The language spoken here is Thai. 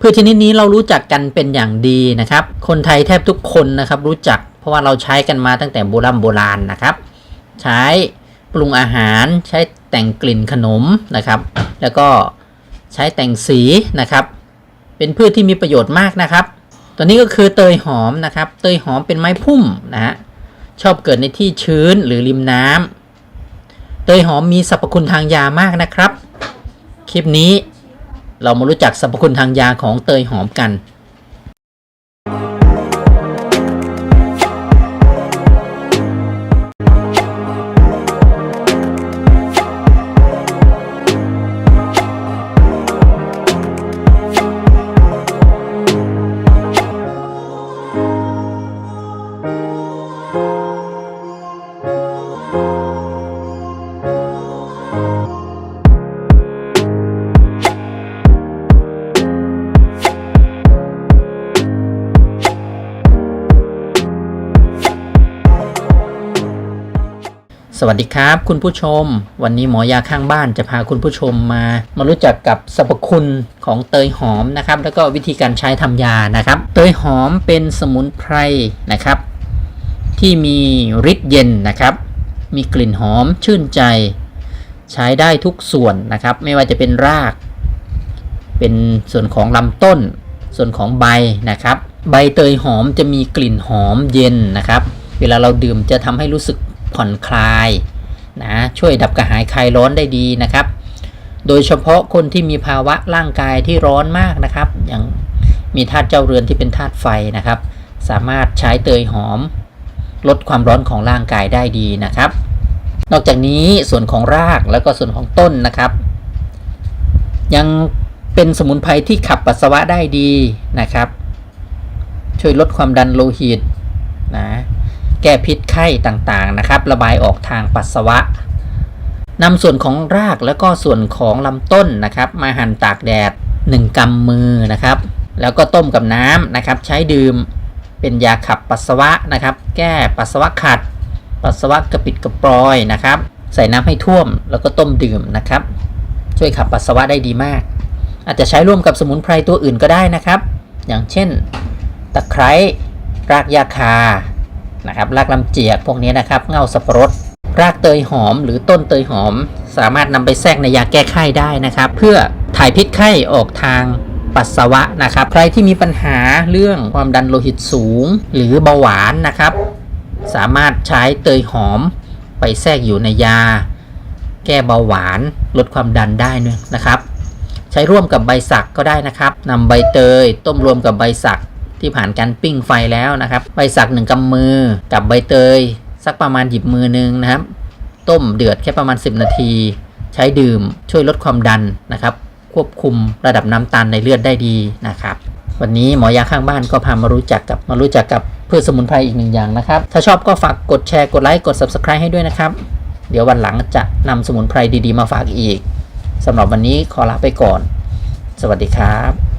พืชชนิดนี้เรารู้จักกันเป็นอย่างดีนะครับ คนไทยแทบทุกคนนะครับ รู้จักเพราะว่าเราใช้กันมาตั้งแต่โบราณโบราณนะครับ ใช้ปรุงอาหารใช้แต่งกลิ่นขนมนะครับ แล้วก็ใช้แต่งสีนะครับ เป็นพืชที่มีประโยชน์มากนะครับ ตัวนี้ก็คือเตยหอมนะครับ เตยหอมเป็นไม้พุ่มนะฮะชอบเกิดในที่ชื้นหรือริมน้ำเตยหอมมีสรรพคุณทางยามากนะครับ คลิปนี้ เรามารู้จักสรรพคุณทางยาของเตยหอมกัน สวัสดีครับ คุณผู้ชม วันนี้หมอยาข้างบ้านจะพาคุณผู้ชมมามารู้จักกับสรรพคุณของเตยหอมนะครับแล้วก็วิธีการใช้ทำยานะครับ เตยหอมเป็นสมุนไพรนะครับ ที่มีฤทธิ์เย็นนะครับ มีกลิ่นหอมชื่นใจ ใช้ได้ทุกส่วนนะครับ ไม่ว่าจะเป็นราก เป็นส่วนของลำต้น ส่วนของใบนะครับ ใบเตยหอมจะมีกลิ่นหอมเย็นนะครับ เวลาเราดื่มจะทำให้รู้สึก ผ่อนคลายนะช่วยดับกระหายคลายร้อนได้ดีนะครับ โดยเฉพาะคนที่มีภาวะร่างกายที่ร้อนมากนะครับ อย่างมีธาตุเจ้าเรือนที่เป็นธาตุไฟนะครับ สามารถใช้เตยหอม ลดความร้อนของร่างกายได้ดีนะครับ นอกจากนี้ส่วนของรากแล้วก็ส่วนของต้นนะครับ ยังเป็นสมุนไพรที่ขับปัสสาวะได้ดีนะครับ ช่วยลดความดันโลหิตนะ แก้พิษไข้ต่างๆนะครับ ระบายออกทางปัสสาวะนำส่วนของรากแล้วก็ส่วนของลำต้นนะครับ มาหั่นตากแดด 1กำมือนะครับ แล้วก็ต้มกับน้ำนะครับ ใช้ดื่มเป็นยาขับปัสสาวะนะครับ แก้ปัสสาวะขัด ปัสสาวะกระปิดกระปรอยนะครับ ใส่น้ำให้ท่วมแล้วก็ต้มดื่มนะครับ ช่วยขับปัสสาวะได้ดีมาก อาจจะใช้ร่วมกับสมุนไพรตัวอื่นก็ได้นะครับ อย่างเช่น ตะไคร้รากยาคา นะครับรากลำเจียกพวกนี้นะครับเงาสับปะรดรากเตยหอมหรือต้นเตยหอม สามารถนำไปแทรกในยาแก้ไข้ได้นะครับ เพื่อถ่ายพิษไข้ออกทางปัสสาวะนะครับ ใครที่มีปัญหาเรื่องความดันโลหิตสูง หรือเบาหวานนะครับ สามารถใช้เตยหอม ไปแทรกอยู่ในยา แก้เบาหวานลดความดันได้นึงนะครับ ใช้ร่วมกับใบสักก็ได้นะครับนำใบเตยต้มรวมกับใบสัก ที่ผ่านการปิ้งไฟแล้วนะครับ ใบสักหนึ่งกำมือกับใบเตย สักประมาณหยิบมือหนึงนะครับ ต้มเดือดแค่ประมาณ 10 นาที ใช้ดื่มช่วยลดความดันนะครับ ควบคุมระดับน้ำตาลในเลือดได้ดีนะครับ วันนี้หมอยาข้างบ้านก็พามารู้จักกับมารู้จักกับพืชสมุนไพรอีกหนึ่งอย่างนะครับ ถ้าชอบก็ฝากกดแชร์กดไลค์กด subscribe ให้ด้วยนะครับ เดี๋ยววันหลังจะนำสมุนไพรดีๆ มาฝากอีกสำหรับวันนี้ขอลาไปก่อน สวัสดีครับ